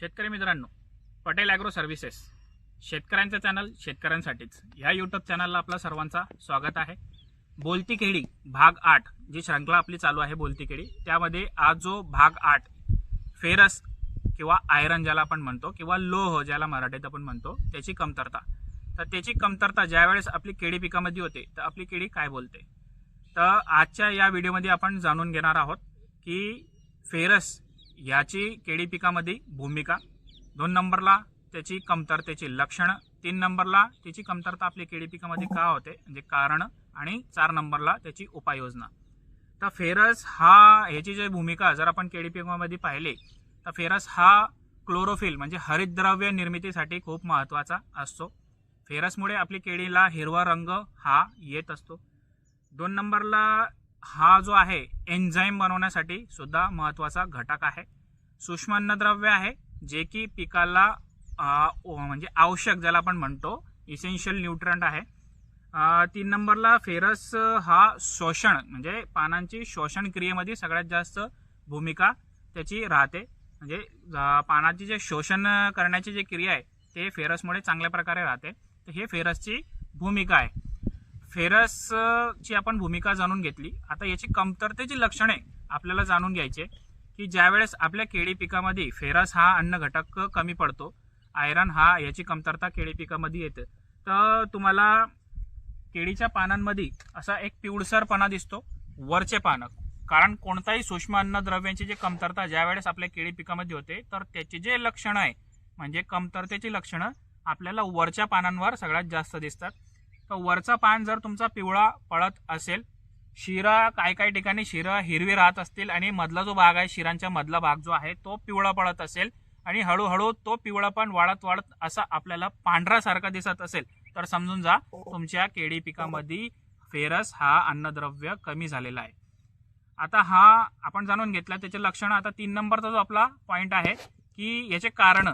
शेतकरी मित्रांनो Patel agro services शेतकऱ्यांचं चॅनल शेतकऱ्यांसाठीच. ह्या यूट्यूब चॅनलला आपला सर्वांचा स्वागत आहे. बोलती खेडी भाग आठ जी श्रृंखला आपली चालू आहे बोलती खेडी त्यामध्ये आज जो भाग आठ फेरस किंवा आयरन ज्याला आपण म्हणतो किंवा लोह ज्याला मराठीत आपण म्हणतो त्याची कमतरता. तर त्याची कमतरता ज्यावेळेस आपली केळी पिकामध्ये होते तर आपली केळी काय बोलते? तर आजच्या या व्हिडिओमध्ये आपण जाणून घेणार आहोत की फेरस याची केळी पिकामध्ये भूमिका. दोन नंबरला त्याची कमतरतेची लक्षणं. तीन नंबरला त्याची कमतरता आपली केळी पिकामध्ये का होते? म्हणजे कारण. आणि चार नंबरला त्याची उपाययोजना. तर फेरस हा ह्याची जी भूमिका जर आपण केळी पिकामध्ये पाहिले तर फेरस हा क्लोरोफिल म्हणजे हरितद्रव्य निर्मितीसाठी खूप महत्त्वाचा असतो. फेरसमुळे आपली केळीला हिरवा रंग हा येत असतो. दोन नंबरला हा जो आहे एन्झाईम बनवण्यासाठी सुद्धा महत्त्वाचा घटक आहे. सूक्ष्म अन्नद्रव्य आहे जे की पिकाला म्हणजे आवश्यक ज्याला आपण म्हणतो इसेन्शियल न्यूट्रंट आहे. तीन नंबरला फेरस हा शोषण म्हणजे पानांची शोषण क्रियेमध्ये सगळ्यात जास्त भूमिका त्याची राहते. म्हणजे पानाची जे शोषण करण्याची जी क्रिया आहे ते फेरसमुळे चांगल्या प्रकारे राहते. तर हे फेरसची भूमिका आहे. फेरसची आपण भूमिका जाणून घेतली. आता याची कमतरतेची लक्षणे आपल्याला जाणून घ्यायचे की ज्यावेळेस आपल्या केळी पिकामध्ये फेरस हा अन्न घटक कमी पडतो आयरन हा याची कमतरता केळी पिकामध्ये येते तर तुम्हाला केळीच्या पानांमध्ये असा एक पिवळसरपणा दिसतो वरचे पानं. कारण कोणताही सूक्ष्म अन्नद्रव्यांची जी कमतरता ज्यावेळेस आपल्या केळी पिकामध्ये होते तर त्याचे जे लक्षणं आहे म्हणजे कमतरतेची लक्षणं आपल्याला वरच्या पानांवर सगळ्यात जास्त दिसतात. तर वरचा पान जर तुमचा पिवळा पळत असेल शिरा काय काय ठिकाणी शिरा हिरवी राहत असतील आणि मधला जो भाग आहे शिरांच्या मधला भाग जो आहे तो पिवळा पळत असेल आणि हळूहळू तो पिवळा पण वाढत वाढत असा आपल्याला पांढरासारखा दिसत असेल तर समजून जा तुमच्या केळी पिकामध्ये फेरस हा अन्नद्रव्य कमी झालेला आहे. आता हा आपण जाणून घेतला त्याचे लक्षण आता तीन नंबरचा जो आपला पॉईंट आहे की याचे कारण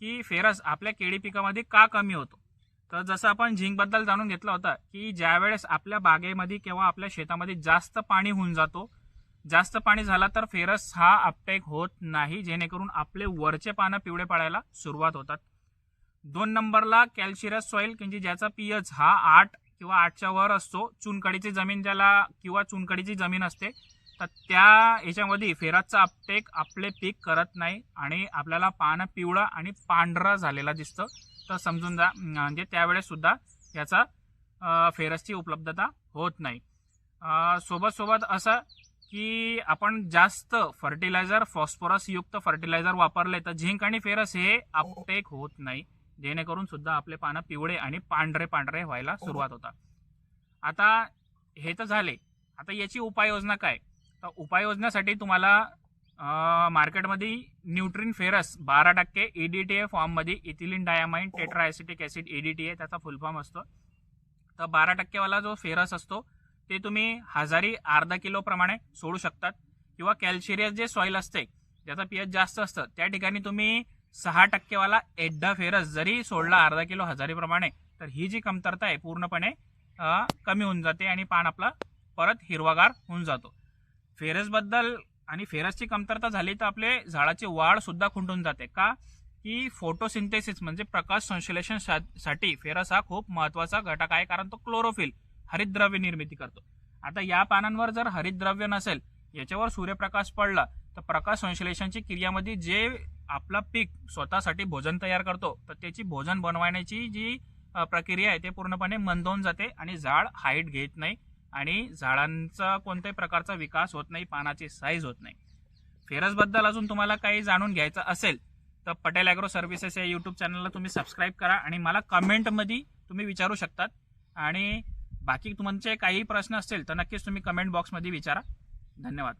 की फेरस आपल्या केळी पिकामध्ये का कमी होतो? तर जसं आपण झिंकबद्दल जाणून घेतलं होतं की ज्यावेळेस आपल्या बागेमध्ये किंवा आपल्या शेतामध्ये जास्त पाणी होऊन जातो जास्त पाणी झाला तर फेरस हा अपटेक होत नाही जेणेकरून आपले वरचे पानं पिवळे पडायला सुरुवात होतात. दोन नंबरला कॅल्शिरस सॉइल म्हणजे ज्याचा पीएच हा आठ किंवा आठच्या वर असतो चुनकडीची जमीन ज्याला किंवा चुनकडीची जमीन असते तर त्या याच्यामध्ये फेराचा अपटेक आपले पीक करत नाही आणि आपल्याला पानं पिवळा आणि पांढरा झालेला दिसतं. तर समजून जा म्हणजे त्यावेळेससुद्धा याचा फेरसची उपलब्धता होत नाही. सोबत सोबत असं की आपण जास्त फर्टिलायझर फॉस्फरसयुक्त फर्टिलायझर वापरले तर झिंक आणि फेरस हे आपटेक होत नाही. जेणेकरून सुद्धा आपले पानं पिवळे आणि पांढरे पांढरे व्हायला सुरुवात होतात आता हे तर झाले. आता याची उपाययोजना काय? तर उपाययोजनेसाठी तुम्हाला मार्केटमध्ये न्यूट्रिन फेरस बारा टक्के E ईडीटी ए फॉर्ममध्ये ethylene diamine tetraacetic acid EDT A त्याचा फुल फॉर्म असतो. तर बारा टक्केवाला जो फेरस असतो ते तुम्ही हजारी अर्धा किलो प्रमाणे सोडू शकतात. किंवा कॅल्शिरियस जे सॉईल असते ज्याचा पीएच जास्त असतं त्या ठिकाणी तुम्ही सहा टक्केवाला एड्डा फेरस जरी सोडला अर्धा किलो हजारीप्रमाणे तर ही जी कमतरता आहे पूर्णपणे कमी होऊन जाते आणि पान आपला परत हिरवागार होऊन जातो. फेरसबद्दल आणि फेरसची कमतरता झाली तर आपले झाडाची वाढ सुद्धा खुंटून जाते. का? की फोटोसिंथेसिस म्हणजे प्रकाश संश्लेषणसाठी फेरस हा खूप महत्त्वाचा घटक आहे. कारण तो क्लोरोफिल हरितद्रव्य निर्मिती करतो. आता या पानांवर जर हरितद्रव्य नसेल याच्यावर सूर्यप्रकाश पडला तर प्रकाश संश्लेषणची क्रियामध्ये जे आपला पीक स्वतःसाठी भोजन तयार करतो तर त्याची भोजन बनवण्याची जी प्रक्रिया आहे ते पूर्णपणे मंदवून जाते आणि झाड हाईट घेत नाही. आणि झाडांचा कोणत्याही प्रकारचा विकास होत नाही पानाची साईज होत नाही. फेरसबद्दल अजून तुम्हाला काही जाणून घ्यायचं असेल तर पटेल ॲग्रो सर्व्हिसेस या यूट्यूब चॅनलला तुम्ही सबस्क्राईब करा आणि मला कमेंटमध्ये तुम्ही विचारू शकतात. आणि बाकी तुमचे काही प्रश्न असतील तर नक्कीच तुम्ही कमेंट बॉक्समध्ये विचारा. धन्यवाद.